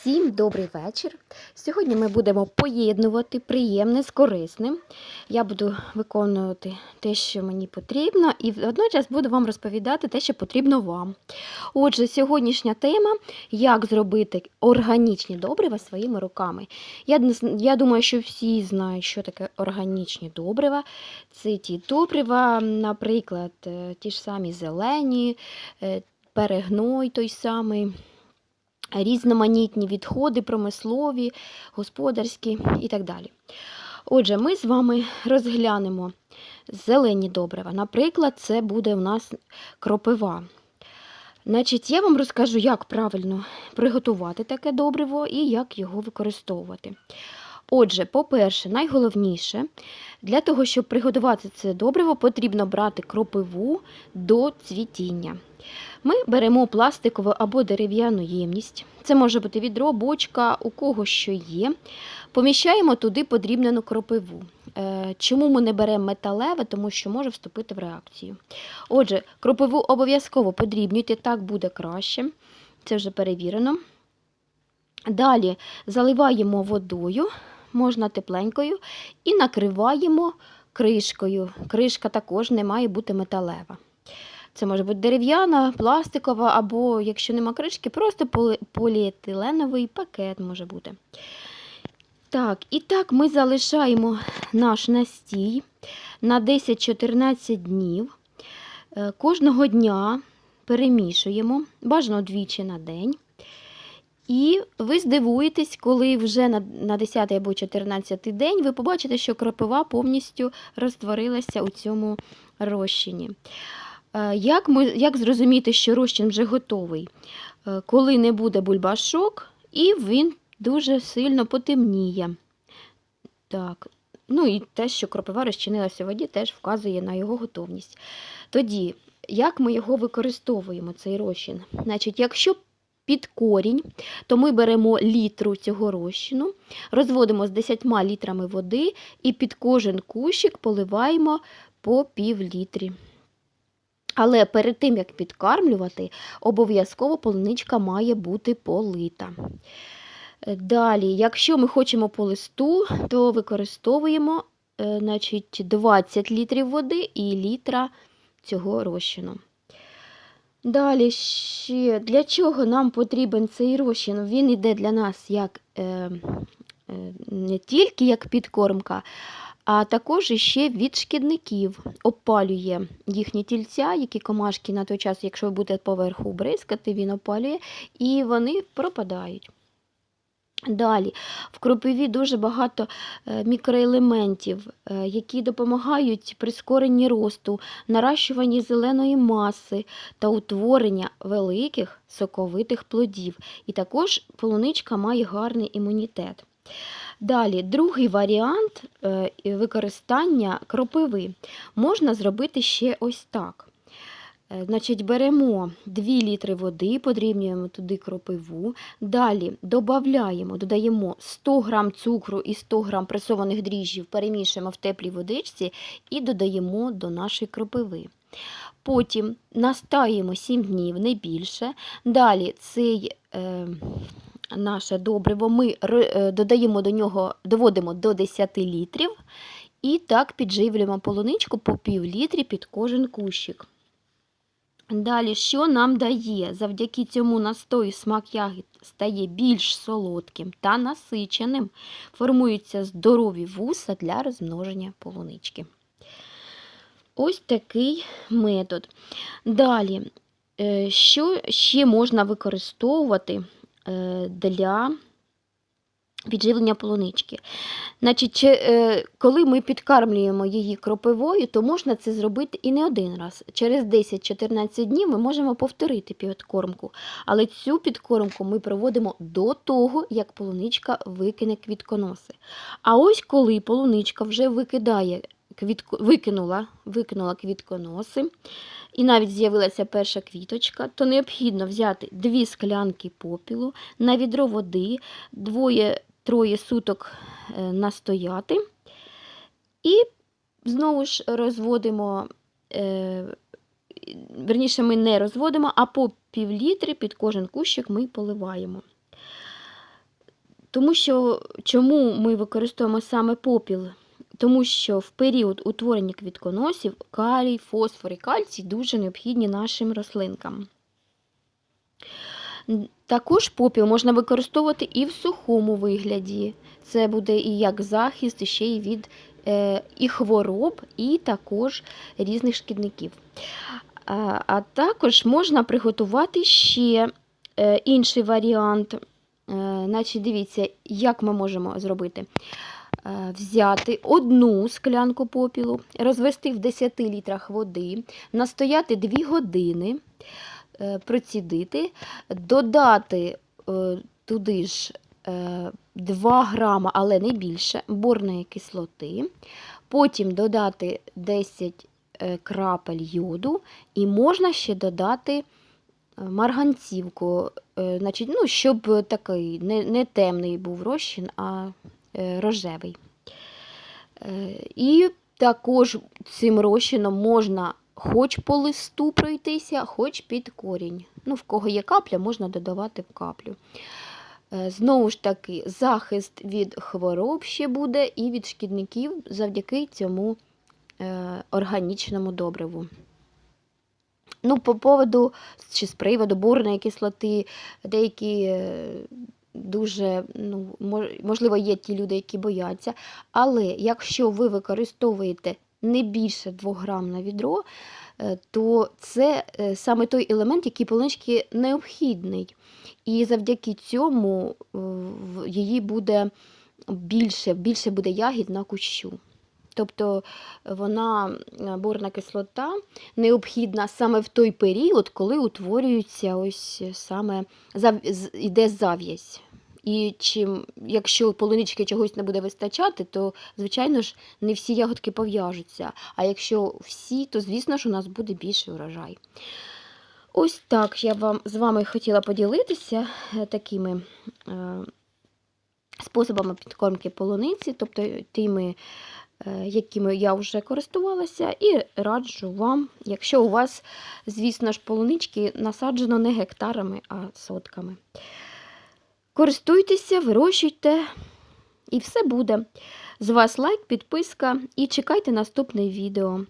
Всім добрий вечір. Сьогодні ми будемо поєднувати приємне з корисним. Я буду виконувати те, що мені потрібно, і водночас буду вам розповідати те, що потрібно вам. Отже, сьогоднішня тема як зробити органічні добрива своїми руками. Я, я думаю, що всі знають, що таке органічні добрива. Це ті добрива, наприклад, е, ті ж самі зелені, е, перегной той самий різноманітні відходи, промислові, господарські і так далі. Отже, ми з вами розглянемо зелені добрива. Наприклад, це буде у нас кропива. Значить, я вам розкажу, як правильно приготувати таке добриво і як його використовувати. Отже, по-перше, найголовніше, для того, щоб приготувати це добриво, потрібно брати кропиву до цвітіння. Ми беремо пластикову або дерев'яну ємність. Це може бути відро, бочка, у кого що є. Поміщаємо туди подрібнену кропиву. Е, Чому ми не беремо металеве? Тому що може вступити в реакцію. Отже, кропиву обов'язково подрібнюйте, так буде краще. Це вже перевірено. Далі заливаємо водою, можна тепленькою, і накриваємо кришкою. Кришка також не має бути металева. Це може бути дерев'яна, пластикова, або, якщо нема кришки, просто полі- поліетиленовий пакет може бути. Так, і так ми залишаємо наш настій на 10-14 днів. Е, Кожного дня перемішуємо, бажано двічі на день. І ви здивуєтесь, коли вже на, на 10 або 14 день ви побачите, що кропива повністю розтворилася у цьому розчині. Е, Як, ми, як зрозуміти, що розчин вже готовий? Е, Коли не буде бульбашок, і він дуже сильно потемніє. Так. Ну і те, що кропива розчинилася у воді, теж вказує на його готовність. Тоді, як ми його використовуємо, цей розчин? Значить, якщо під корінь, то ми беремо літру цього розчину, розводимо з 10 літрами води і під кожен кущик поливаємо по пів літрі. Але перед тим, як підкармлювати, обов'язково полуничка має бути полита. Далі, якщо ми хочемо по листу, то використовуємо е, значить, 20 літрів води і літра цього розчину. Далі ще для чого нам потрібен цей розчин? Він йде для нас як е, е, не тільки як підкормка, а також ще від шкідників. Опалює їхні тільця, які комашки на той час, якщо ви будете поверху бризкати, він опалює, і вони пропадають. Далі, в кропиві дуже багато е, мікроелементів, е, які допомагають прискоренні росту, наращуванні зеленої маси та утворення великих соковитих плодів. І також полуничка має гарний імунітет. Далі, другий варіант е, використання кропиви можна зробити ще ось так. Е, Значить, беремо 2 літри води, подрібнюємо туди кропиву. Далі додаємо, додаємо 100 г цукру і 100 г пресованих дріжджів, перемішуємо в теплій водичці і додаємо до нашої кропиви. Потім настаємо 7 днів, не більше. Далі цей е, наше добриво ми е, додаємо до нього, доводимо до 10 літрів і так підживлюємо полуничку по пів літрі під кожен кущик. Далі, що нам дає? Завдяки цьому настою смак ягід стає більш солодким та насиченим. Формуються здорові вуса для розмноження полунички. Ось такий метод. Далі, е, що ще можна використовувати е, для підживлення полунички? Значить, чи, е, коли ми підкармлюємо її кропивою, то можна це зробити і не один раз. Через 10-14 днів ми можемо повторити підкормку. Але цю підкормку ми проводимо до того, як полуничка викине квітконоси. А ось коли полуничка вже викидає квітко, викинула, викинула квітконоси, і навіть з'явилася перша квіточка, то необхідно взяти дві склянки попілу на відро води, двоє-троє суток е, настояти. І знову ж розводимо, е, верніше, ми не розводимо, а по півлітри під кожен кущик ми поливаємо. Тому що чому ми використовуємо саме попіл? Тому що в період утворення квітконосів калій, фосфор і кальцій дуже необхідні нашим рослинкам. Також попіл можна використовувати і в сухому вигляді. Це буде і як захист, і ще й від е, і хвороб, і також різних шкідників. А, також можна приготувати ще е, інший варіант. Е, значить, дивіться, як ми можемо зробити. Взяти одну склянку попілу, розвести в 10 літрах води, настояти 2 години, процідити, додати е, туди ж е, 2 грама, але не більше, борної кислоти, потім додати 10 е, крапель йоду і можна ще додати е, марганцівку, е, значить, ну, щоб такий не, не темний був розчин, а е, рожевий. Е, І також цим розчином можна хоч по листу пройтися, хоч під корінь. Ну, в кого є капля, можна додавати в каплю. Е, Знову ж таки, захист від хвороб ще буде і від шкідників завдяки цьому е, органічному добриву. Ну, по поводу чи з приводу бурної кислоти, деякі е, дуже, ну, можливо, є ті люди, які бояться. Але якщо ви використовуєте не більше 2 грам на відро, е, то це е, саме той елемент, який полунички необхідний. І завдяки цьому е, її буде більше, більше буде ягід на кущу. Тобто вона, борна кислота, необхідна саме в той період, коли утворюється ось саме іде зав'язь. І чим, якщо полунички чогось не буде вистачати, то, звичайно ж, не всі ягодки пов'яжуться. А якщо всі, то, звісно ж, у нас буде більший урожай. Ось так я вам, з вами хотіла поділитися е, такими е, способами підкормки полуниці, тобто тими, е, якими я вже користувалася, і раджу вам, якщо у вас, звісно ж, полунички насаджено не гектарами, а сотками. Користуйтеся, вирощуйте, і все буде. З вас лайк, підписка і чекайте наступне відео.